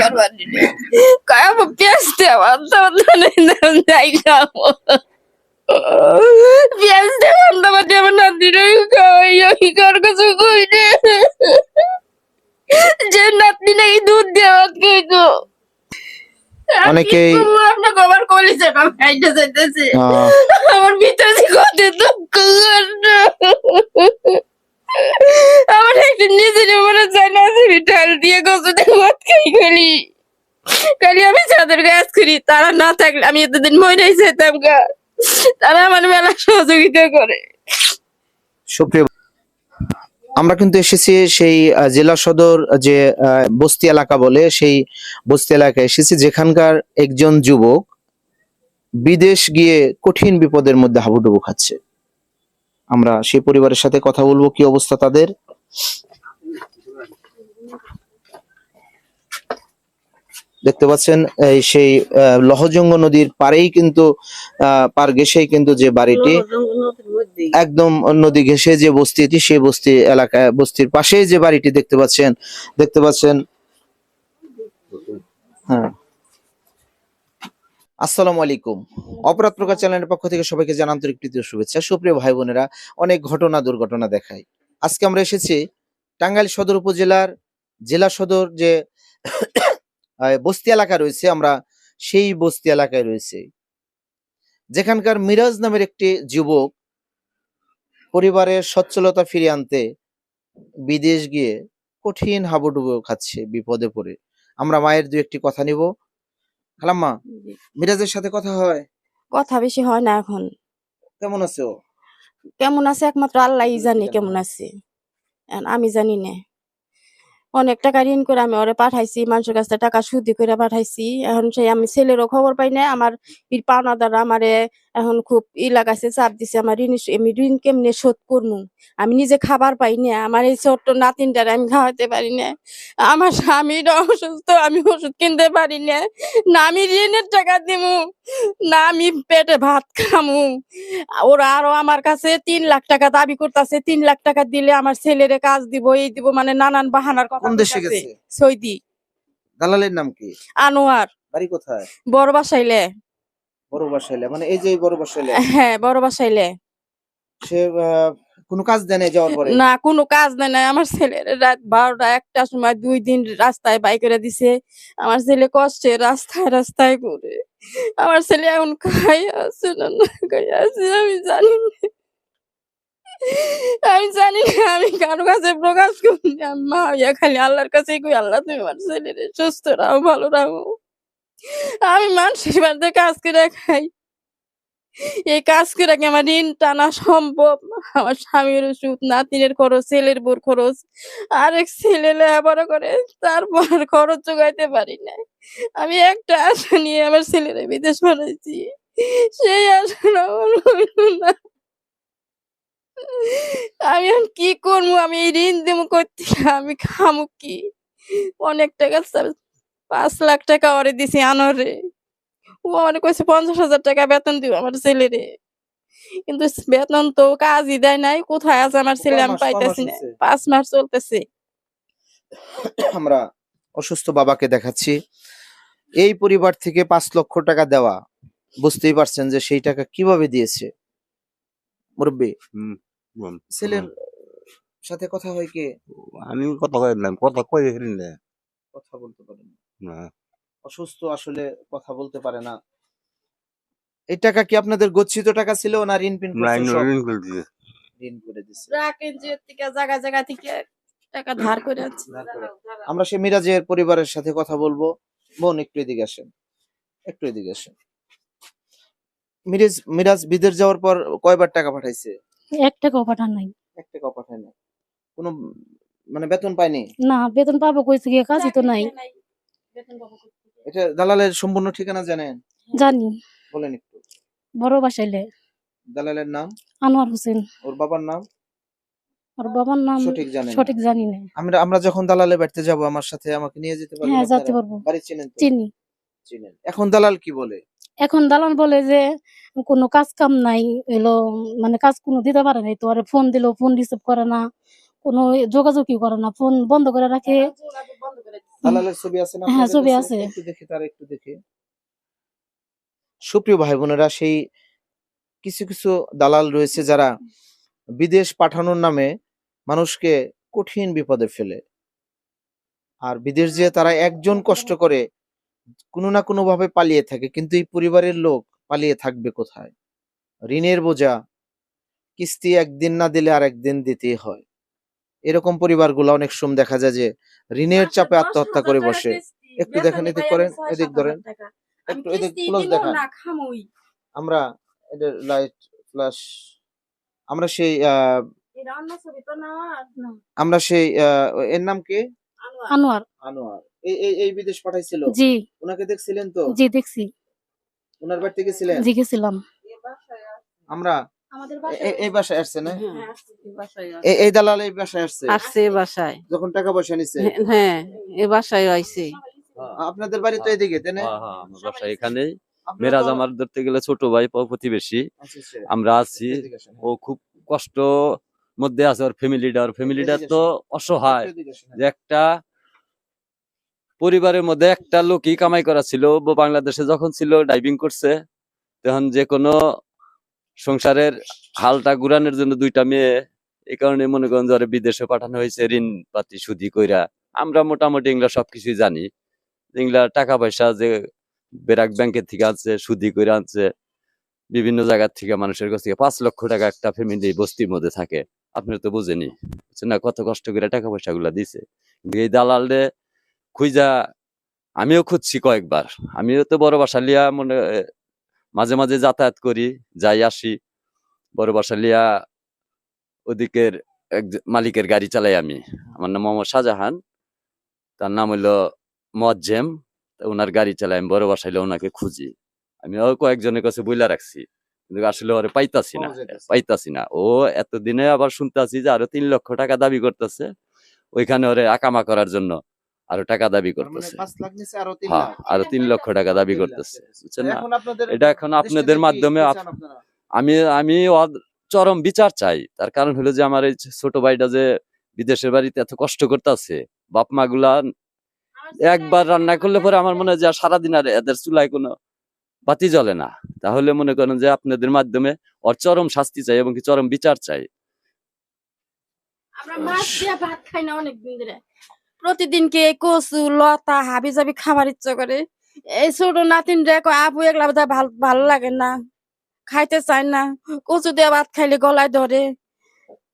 খাইবার পারি না কয় পেঁয়াজ দেওয়া তো দাম যাই খাব পেঁয়াজ দেওয়া আমার যেমন খাওয়াই আমি কার কাছে কই রে যে নাতনি নাকি দুধ দেওয়া খেয়েছো অনেকেই- আপনাকে আমার কলিজা খাইতে চাইতেছে আহ, আমার ভিতরে কত দুঃখ খালি খালি আমি যাদের গাছ করি, তারা না থাকলে আমি এতদিন মরে যেতাম গা। তারা আমার মেলা সহযোগিতা করে। সুপ্রিয় আমরা কিন্তু এসেছি সেই জেলা সদর যে বস্তি এলাকা বলে, সেই বস্তি এলাকায় এসেছি যেখানকার একজন যুবক বিদেশ গিয়ে কঠিন বিপদের মধ্যে হাবুডুবু খাচ্ছে। আমরা সেই পরিবারের সাথে কথা বলব, কি অবস্থা তাদের? দেখতে পাচ্ছেন এই সেই লহজঙ্গ নদীর পারেই কিন্তু পার ঘেসেই কিন্তু যে বাড়িটি একদম নদী ঘেঁষে যে বস্তিটি সেই বস্তি এলাকায় বস্তির পাশেই যে বাড়িটি দেখতে পাচ্ছেন দেখতে পাচ্ছেন। হ্যাঁ। আসসালামু আলাইকুম। অপরাধ প্রকাশ চ্যানেলের পক্ষ থেকে সবাইকে জানান আন্তরিক শুভেচ্ছা। সুপ্রিয় ভাই বোনেরা অনেক ঘটনা দুর্ঘটনা দেখায়। আজকে আমরা এসেছি টাঙ্গাইল সদর উপজেলার জেলা সদর যে বস্তি এলাকা রয়েছে আমরা সেই বস্তি এলাকায় রয়েছে। যেখানকার মিরাজ নামের একটি যুবক পরিবারের সচ্ছলতা ফিরিয়ে আনতে বিদেশ গিয়ে কঠিন হাবুডুবু খাচ্ছে বিপদে পড়ে। আমরা মায়ের দু একটি কথা নিব। খালাম্মা মিরাজের সাথে কথা হয়? কথা বেশি হয় না এখন। কেমন আছে ও? কেমন আছে একমাত্র আল্লাহই জানে কেমন আছে। আমি জানি না। অনেক টাকা ঋণ করে আমি ওরে পাঠাইছি, মানুষের কাছে টাকা সুদি করে পাঠাইছি। এখন সেই আমি ছেলেরও খবর পাই না আমার পাওনাদাররা পাওনাদার আমারে এখন খুব ই লাগাইছে চাপ দিছে আমার ঋণ আমি ঋণ কেমনে শোধ করব আমি নিজে খাবার পাই না আমার এই ছোট্ট নাতিনটারে আমি খাওয়াতে পারি না আমার স্বামীটা অসুস্থ আমি ওষুধ কিনতে পারি না না আমি ঋণের টাকা দিমু না আমি পেটে ভাত খামু। ওরা আরও আমার কাছে তিন লাখ টাকা দাবি করতেছে তিন লাখ টাকা দিলে আমার ছেলেরে কাজ দিব এই দিব মানে নানান বাহানার কথা সৌদি। দালালের নাম কি? আনোয়ার। বাড়ি কোথায়? বড় বাসাইলে বড় বাসাইলে মানে এই যে বড় বাসাইলে? হ্যাঁ বড় বাসাইলে। সে কোনো কাজ দেয় নাই যাওয়ার পরে? না কোনো কাজ না আমার ছেলের রাত বারোটা একটা সময় দুই দিন রাস্তায় বাই করে দিছে। আমার ছেলে কষ্টে রাস্তায় রাস্তায় করে আমার ছেলে এখন খাই আছে না খাই আছে আমি জানি আমি জানি না আমি কারও কাছে প্রকাশ করি না। আমি মা খালি আল্লাহর কাছে কই আল্লাহ তুমি আমার ছেলেরে সুস্থ রাখো ভালো রাখো। আমি মানুষের বাড়িতে কাজ করে খাই। এই কাজ করে কি আমার ঋণ টানা সম্ভব? আমার স্বামীর ওষুধ, নাতিনের খরচ, ছেলের বোর খরচ। আরেক ছেলে লেখাপড়া করে, তারপর খরচ জোগাইতে পারি না। আমি একটা আশা নিয়ে আমার ছেলের বিদেশ পাঠাইছি। সেই হইল না। আমি এখন কি করব? আমি ঋণ দেবো করতে আমি খামু কি? অনেক টাকা পাঁচ লাখ টাকা ওরে দিছি আনরে। ও আমার কইছে পঞ্চাশ হাজার টাকা বেতন দিব আমার ছেলেরে। কিন্তু বেতন তো কাজই দেয় নাই কোথায় আছে আমার ছেলে আমি পাইতেছি না। পাঁচ মাস চলতেছে। আমরা অসুস্থ বাবাকে দেখাচ্ছি। এই পরিবার থেকে পাঁচ লক্ষ টাকা দেওয়া বুঝতেই পারছেন যে সেই টাকা কীভাবে দিয়েছে? মুরব্বী ছেলের সাথে কথা হয় কি? আমি কথা কথা কই না না। অসুস্থ আসলে কথা বলতে পারে না। এই টাকা কি আপনাদের গচ্ছিত টাকা ছিল না ঋণ পিন না ঋণ করে দিয়ে ঋণ করে দিছে। রাখেন যে থেকে জায়গা জায়গা থেকে টাকা ধার করে করে। আমরা সে মিরাজের পরিবারের সাথে কথা বলব। বোন একটু এদিকে আসেন। একটু এদিকে আসেন। মিরাজ মিরাজ বিদেশ যাওয়ার পর কয়বার টাকা পাঠাইছে? এক টাকাও পাঠান নাই। এক টাকা পাঠায় না কোনো মানে বেতন পায়নি? না বেতন পাবো কইছে গিয়ে কাজই তো নাই। এটা দালালের সম্পূর্ণ ঠিকানা জানেন? জানি। বলেন একটু। বড় বাসাইলে দালালের নাম? আনোয়ার হোসেন। ওর বাবার নাম? আর বাবার নাম সঠিক জানেন। না। সঠিক জানি না। আমরা আমরা যখন দালালে বাড়িতে যাব আমার সাথে আমাকে নিয়ে যেতে পারবেন হ্যাঁ যেতে পারব। বাড়ি চেনেন তো? চিনি। চিনেন। এখন দালাল কি বলে? এখন দালাল বলে যে কোনো কাজ কাম নাই এলো মানে কাজ কোনো দিতে পারে নাই তো আরে ফোন দিলেও ফোন রিসিভ করে না কোনো যোগাযোগই করে না ফোন বন্ধ করে রাখে। দালালের ছবি আছে না হ্যাঁ, ছবি আছে। একটু দেখি তার একটু দেখি। সুপ্রিয় ভাই বোনেরা সেই কিছু কিছু দালাল রয়েছে যারা বিদেশ পাঠানোর নামে মানুষকে কঠিন বিপদে ফেলে। আর বিদেশ যেয়ে তারা একজন কষ্ট করে কোনো না কোনো ভাবে পালিয়ে থাকে কিন্তু এই পরিবারের লোক পালিয়ে থাকবে কোথায়? ঋণের বোঝা কিস্তি একদিন না দিলে আর একদিন দিতেই হয়। এরকম পরিবারগুলো অনেক সময় দেখা যায় যে ঋণের চাপে আত্মহত্যা করে বসে। একটু দেখেন, এদিক করেন, এদিক ধরেন। একটু এদিক ক্লোজ দেখান। আমরা এদের লাইট ফ্ল্যাশ আমরা সেই আহ, আমরা সেই আহ, এর নাম কি? আনোয়ার। আনোয়ার। এই এই এই বিদেশ পাঠাইছিল? জি। ওনাকে দেখছিলেন তো? জি দেখছি। ওনার বাড়িতে গেছিলেন? জি গেছিলাম। আমরা এই বাসায় আসছে। না? হ্যাঁ, এই এই দালাল এই বাসায় আসছে? আসছে এ বাসায়। যখন টাকা পয়সা নিছে? হ্যাঁ এ বাসায় আইছে। আপনাদের বাড়ি তো এদিকে তাই না? হ্যাঁ, হ্যাঁ, আমার বাসা এখানেই আপনারা মেরাজ আমার ধরতে গেলে ছোট ভাই প্রতিবেশী। আচ্ছা, আচ্ছা। আমরা আছি। ও খুব কষ্ট মধ্যে আছে ওর ফ্যামিলিটা। ওর ফ্যামিলিটা তো অসহায়। যে একটা পরিবারের মধ্যে একটা লোকই কামাই করা ছিল। বাংলাদেশে যখন ছিল ডাইভিং করছে তখন যে কোনো সংসারের হালটা ঘুরানোর জন্য দুইটা মেয়ে এই কারণে মনে করেন যে বিদেশে পাঠানো হয়েছে, ঋণ পাতি সুদি কইরা। আমরা মোটামুটি এগুলা সবকিছুই জানি। এগুলা টাকা পয়সা যে বেরাক ব্যাংকের থেকে আনছে সুদি করে আনছে, বিভিন্ন জায়গার থেকে মানুষের কাছ থেকে পাঁচ লক্ষ টাকা একটা ফ্যামিলি বস্তির মধ্যে থাকে। আপনি তো বুঝেনি না? কত কষ্ট করে টাকা পয়সা গুলা দিছে এই দালালে খুঁজা, আমিও খুঁজছি কয়েকবার। আমিও তো বড় বাসা লিয়া মনে মাঝে মাঝে যাতায়াত করি যাই আসি। বড় বাসা লিয়া ওদিকের এক মালিকের গাড়ি চালাই আমি। আমার নাম মোহাম্মদ শাহজাহান তার নাম হইল মজ্জেম ওনার গাড়ি চালাই আমি বড় বাসাইলে ওনাকে খুঁজি। আমি ও কয়েকজনের কাছে বইলা রাখছি কিন্তু আসলে ওরে পাইতাছি না। পাইতাছি না। ও এতদিনে আবার শুনতাছি যে আরও তিন লক্ষ টাকা দাবি করতেছে ওইখানে ওরে আকামা করার জন্য। আরও টাকা দাবি মানে করতেছে। পাঁচ আরও তিন হ্যাঁ আরও তিন লক্ষ টাকা দাবি করতেছে বুঝছেন না? এটা এখন আপনাদের মাধ্যমে? আমি আমি চরম বিচার চাই। তার কারণ হলো যে আমার এই ছোট ভাইটা যে বিদেশের বাড়িতে এত কষ্ট করতেছে বাপ মা গুলা একবার রান্না করলে পরে আমার মনে হয় যে আর সারাদিন আর এদের চুলায় কোনো বাতি জ্বলে না। তাহলে মনে করেন যে আপনাদের মাধ্যমে ওর চরম শাস্তি চাই এবং কি চরম বিচার চাই। আমরা মাছ দিয়ে ভাত খাই না অনেক দিন ধরে। প্রতিদিন কে কচু, লতা হাবি জাবি খাবার ইচ্ছা করে। এই ছোট নাতিন কয়, আপু, এগুলা বোধহয় ভালো লাগে না। খাইতে চায় না। কচু দিয়ে ভাত খাইলে গলায় ধরে।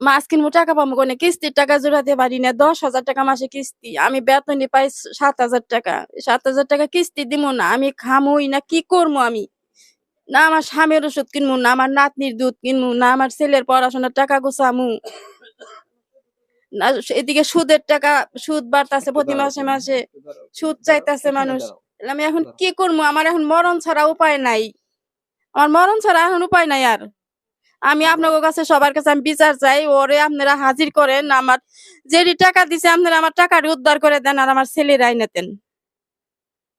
মাছ কিনবো, টাকা পাবো কোনে? কিস্তির টাকা জোড়াতে পারি না। দশ হাজার টাকা মাসে কিস্তি। আমি বেতনই পাই সাত হাজার টাকা। সাত হাজার টাকা কিস্তি দিব না। আমি খামুই না, কি করব আমি? না আমার স্বামীর ওষুধ কিনবো না আমার নাতনির দুধ কিনবো না আমার ছেলের পড়াশোনার টাকা গোছামু। এদিকে সুদের টাকা সুদ বাড়তাছে প্রতি মাসে মাসে। সুদ চাইতাছে মানুষ। আমি এখন কি করব? আমার এখন মরণ ছাড়া উপায় নাই। আমার মরণ ছাড়া এখন উপায় নাই আর। আমি আপনাদের কাছে সবার কাছে আমি বিচার চাই। ওরে আপনারা হাজির করেন আমার যেটি টাকা দিছে আপনারা আমার টাকাটি উদ্ধার করে দেন আর আমার ছেলেরাই নেতেন।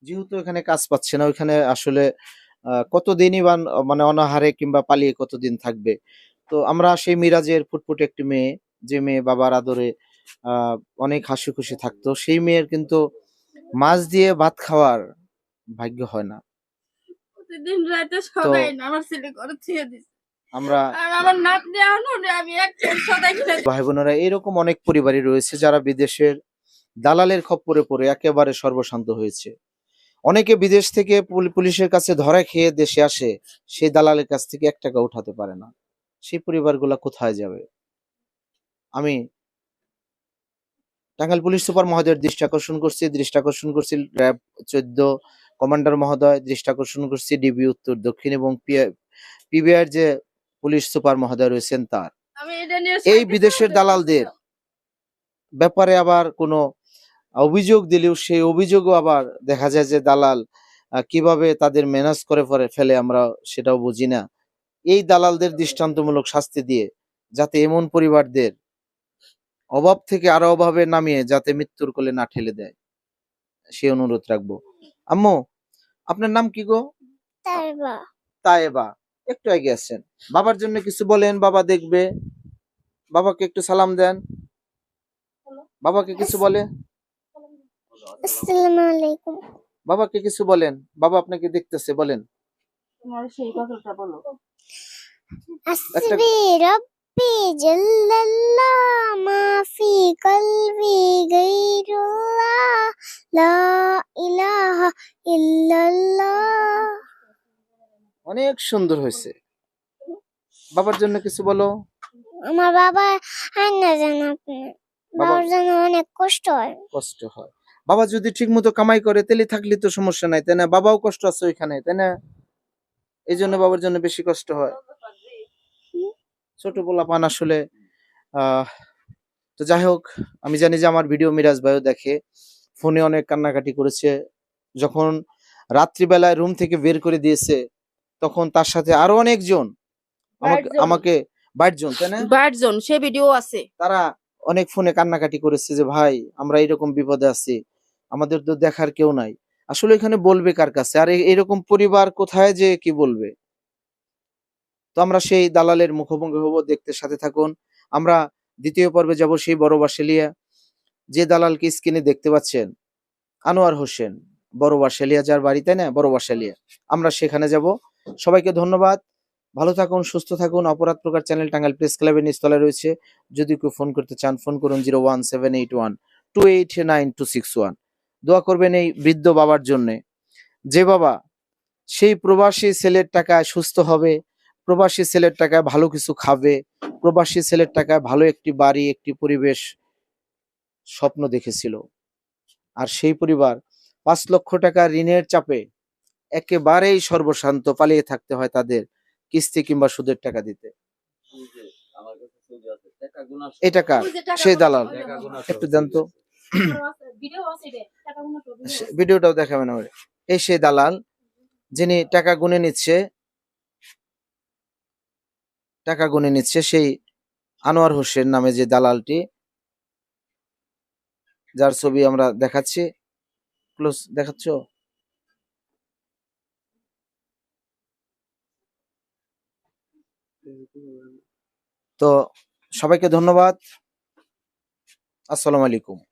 যেহেতু এখানে কাজ পাচ্ছে না ওইখানে আসলে কতদিনই মানে অনাহারে কিংবা পালিয়ে কতদিন থাকবে? তো আমরা সেই মিরাজের ফুটফুটে একটি মেয়ে যে মেয়ে বাবার আদরে আহ অনেক হাসি খুশি থাকতো সেই মেয়ের কিন্তু মাছ দিয়ে ভাত খাওয়ার ভাগ্য হয় না। প্রতিদিন রাতে আমার ছেলে করে দিছে। আমরা ভাই বোনেরা এরকম অনেক পরিবারই রয়েছে যারা বিদেশের দালালের খপ্পরে পড়ে একেবারে সর্বশান্ত হয়েছে। অনেকে বিদেশ থেকে পুল- পুলিশের কাছে ধরা খেয়ে দেশে আসে সেই দালালের কাছ থেকে এক টাকা উঠাতে পারে না। সেই পরিবারগুলা কোথায় যাবে? আমি টাঙ্গাইল পুলিশ সুপার মহোদয়ের দৃষ্টি আকর্ষণ করছি দৃষ্টি আকর্ষণ করছি র্যাব চোদ্দ কমান্ডার মহোদয় দৃষ্টি আকর্ষণ করছি ডিবি উত্তর দক্ষিণ এবং পিবিআর যে পুলিশ সুপার মহোদয় রয়েছেন তার। এই বিদেশের দালালদের ব্যাপারে আবার কোনো অভিযোগ দিলেও সেই অভিযোগও আবার দেখা যায় যে দালাল কীভাবে তাদের ম্যানেজ করে পরে ফেলে আমরা সেটাও বুঝি না। এই দালালদের দৃষ্টান্তমূলক শাস্তি দিয়ে যাতে এমন পরিবারদের অভাব থেকে আরও অভাবে নামিয়ে যাতে মৃত্যুর কোলে না ঠেলে দেয়। সে অনুরোধ রাখব। আম্মু আপনার নাম কি গো? তায়েবা একটু এগিয়ে আসছেন। বাবার জন্য কিছু বলেন বাবা দেখবে। বাবাকে একটু সালাম দেন। বাবাকে কিছু বলে? আসসালামু আলাইকুম। বাবাকে কিছু বলেন। বাবা আপনাকে দেখতেছে বলেন। তোমার সেই কথাটা বলো আসবি রব্বি জাল্লাল্লাহ মা ইল্লাল্লাহ অনেক সুন্দর হয়েছে। বাবার জন্য কিছু বলো? আমার বাবা আর না জানো আপনি। বাবার জন্য অনেক কষ্ট হয়। কষ্ট হয়। বাবা যদি ঠিক মতো কামাই করে তাহলে থাকলে তো সমস্যা নাই তাই না? বাবাও কষ্ট আছে ওইখানে তাই না? এই জন্য বাবার জন্য বেশি কষ্ট হয়। ছোট পোলা পান আসলে আহ তো যাই হোক আমি জানি যে আমার ভিডিও মিরাজ ভাইও দেখে ফোনে অনেক কান্নাকাটি করেছে। যখন রাত্রিবেলায় রুম থেকে বের করে দিয়েছে তখন তার সাথে আরও অনেকজন আমাকে বাইশ তাই না? বাইট জন সে ভিডিও আছে। তারা অনেক ফোনে কান্নাকাটি করেছে যে ভাই আমরা এরকম বিপদে আছি আমাদের তো দেখার কেউ নাই। আসলে এখানে বলবে কার কাছে? আর এরকম পরিবার কোথায় যে কি বলবে? তো আমরা সেই দালালের মুখোমুখি হব দেখতে সাথে থাকুন। আমরা দ্বিতীয় পর্বে যাব সেই বড় বাসেলিয়া। যে দালালকে স্ক্রিনে দেখতে পাচ্ছেন, আনোয়ার হোসেন, বড় বাসেলিয়া যার বাড়ি, তাই না? বড় বাসেলিয়া। আমরা সেখানে যাব। সবাইকে ধন্যবাদ। ভালো থাকুন, সুস্থ থাকুন। অপরাধ প্রকার চ্যানেল টাঙ্গাইল প্রেস ক্লাবের নিচতলায় রয়েছে। যদি কেউ ফোন করতে চান, ফোন করুন zero one seven eight one two eight nine two six one. দোয়া করবেন এই বৃদ্ধ বাবার জন্যে। যে বাবা, সেই প্রবাসী ছেলের টাকায় সুস্থ হবে। প্রবাসী ছেলের টাকায় ভালো কিছু খাবে প্রবাসী ছেলের টাকায় ভালো একটি বাড়ি একটি পরিবেশ স্বপ্ন দেখেছিল। আর সেই পরিবার পাঁচ লক্ষ টাকা ঋণের চাপে একেবারেই সর্বশান্ত পালিয়ে থাকতে হয় তাদের কিস্তি কিংবা সুদের টাকা দিতে। এই টাকা সেই দালাল। একটু দেন তো। ভিডিওটাও দেখাবেন আমার। এই সেই দালাল যিনি টাকা গুনে নিচ্ছে টাকা গুনে নিচ্ছে সেই আনোয়ার হোসেন নামে যে দালালটি। যার ছবি আমরা দেখাচ্ছি। ক্লোজ দেখাচ্ছ? তো সবাইকে ধন্যবাদ। আসসালামু আলাইকুম।